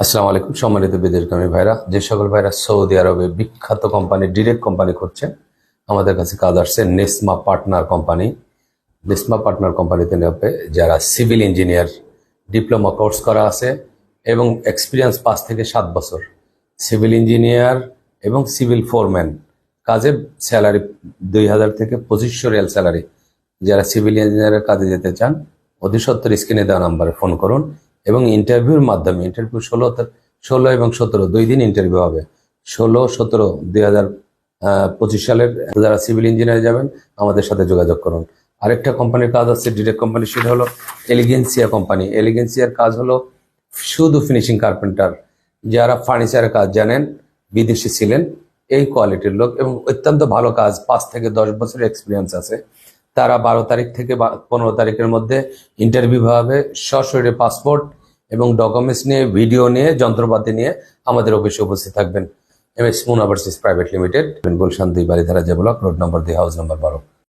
আসসালামু আলাইকুম, সম্মানিত বিদেশগামী ভাইরা। যে সকল ভাইরা সৌদি আরবে বিখ্যাত কোম্পানি ডিরেক্ট কোম্পানি করছেন আমাদের কাছে কাজ আসছে Nesma partner company Nesma partner কোম্পানিতে নেবে যারা সিভিল ইঞ্জিনিয়ার ডিপ্লোমা কোর্স করা আছে এবং এক্সপিরিয়েন্স পাঁচ থেকে সাত বছর। সিভিল ইঞ্জিনিয়ার এবং সিভিল ফোরম্যান কাজে স্যালারি দুই হাজার থেকে পঁচিশশো রিয়াল স্যালারি যারা সিভিল ইঞ্জিনিয়ারের কাজে যেতে চান অতি সত্তর স্ক্রিনে দেওয়া নাম্বারে ফোন করুন। এবং ইন্টারভিউর মাধ্যমে ইন্টারভিউ ষোলো ষোলো এবং সতেরো, দুই দিন ইন্টারভিউ হবে। ষোলো, সতেরো, দুই হাজার পঁচিশ সালের যারা সিভিল ইঞ্জিনিয়ার যাবেন, আমাদের সাথে যোগাযোগ করুন। আরেকটা কোম্পানির কাজ আছে ডিরেক্ট কোম্পানি সেটা হলো এলিগেন্সিয়া কোম্পানি এলিগেন্সিয়ার কাজ হলো শুধু ফিনিশিং কার্পেন্টার যারা ফার্নিচারের কাজ জানেন, বিদেশি ছিলেন, এই কোয়ালিটির লোক এবং অত্যন্ত ভালো কাজ, পাঁচ থেকে দশ বছরের এক্সপিরিয়েন্স আছে। তারা বারো তারিখ থেকে পনেরো তারিখের মধ্যে ইন্টারভিউ হবে। সশরীরে পাসপোর্ট এবং ডকুমেন্টস নিয়ে ভিডিও নিয়ে, যন্ত্রপাতি নিয়ে আমাদের অফিসে উপস্থিত থাকবেন। M S Moon overseas private limited Gulshan দুই বাড়িধারা যে ব্লক রোড নম্বর দুই হাউস নম্বর বারো